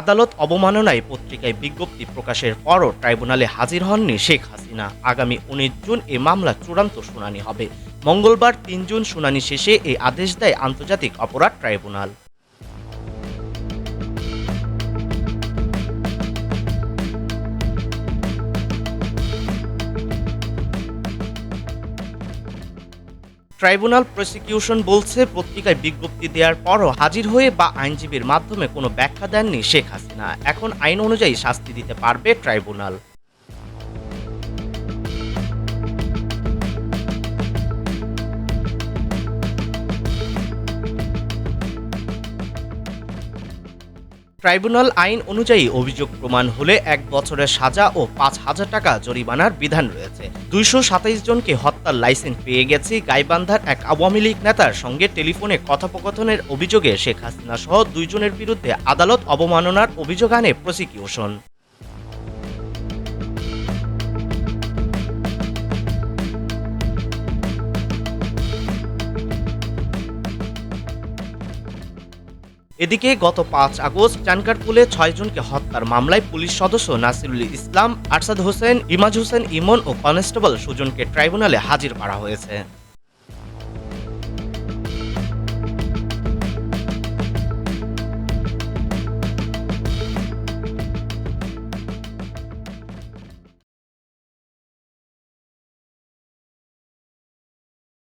আদালত অবমাননায় পত্রিকায় বিজ্ঞপ্তি প্রকাশের পরও ট্রাইব্যুনালে হাজির হননি শেখ হাসিনা। আগামী উনিশ জুন এ মামলা চূড়ান্ত শুনানি হবে। মঙ্গলবার তিন জুন শুনানি শেষে এই আদেশ দেয় আন্তর্জাতিক অপরাধ ট্রাইব্যুনাল। ট্রাইব্যুনাল প্রসিকিউশন বলছে, পত্রিকায় বিজ্ঞপ্তি দেওয়ার পরও হাজির হয়ে বা আইনজীবীর মাধ্যমে কোনো ব্যাখ্যা দেননি শেখ হাসিনা। এখন আইন অনুযায়ী শাস্তি দিতে পারবে ট্রাইব্যুনাল। ট্রাইব্যুনাল আইন অনুযায়ী অভিযোগ প্রমাণ হলে এক বছরের সাজা ও পাঁচ হাজার টাকা জরিমানার বিধান রয়েছে। দুইশো সাতাইশ জনকে হত্যার লাইসেন্স পেয়ে গেছে গাইবান্ধার এক আওয়ামী লীগ নেতার সঙ্গে টেলিফোনে কথোপকথনের অভিযোগে শেখ হাসিনা সহ দুইজনের বিরুদ্ধে আদালত অবমাননার অভিযোগ আনে প্রসিকিউশন। এদিকে গত পাঁচ আগস্ট চানকারপুলে ছয়জনকে হত্যার মামলায় পুলিশ সদস্য নাসিরুল ইসলাম, আরশাদ হোসেন, ইমাজ হোসেন ইমন ও কনস্টেবল সুজনকে ট্রাইব্যুনালে হাজির করা হয়েছে।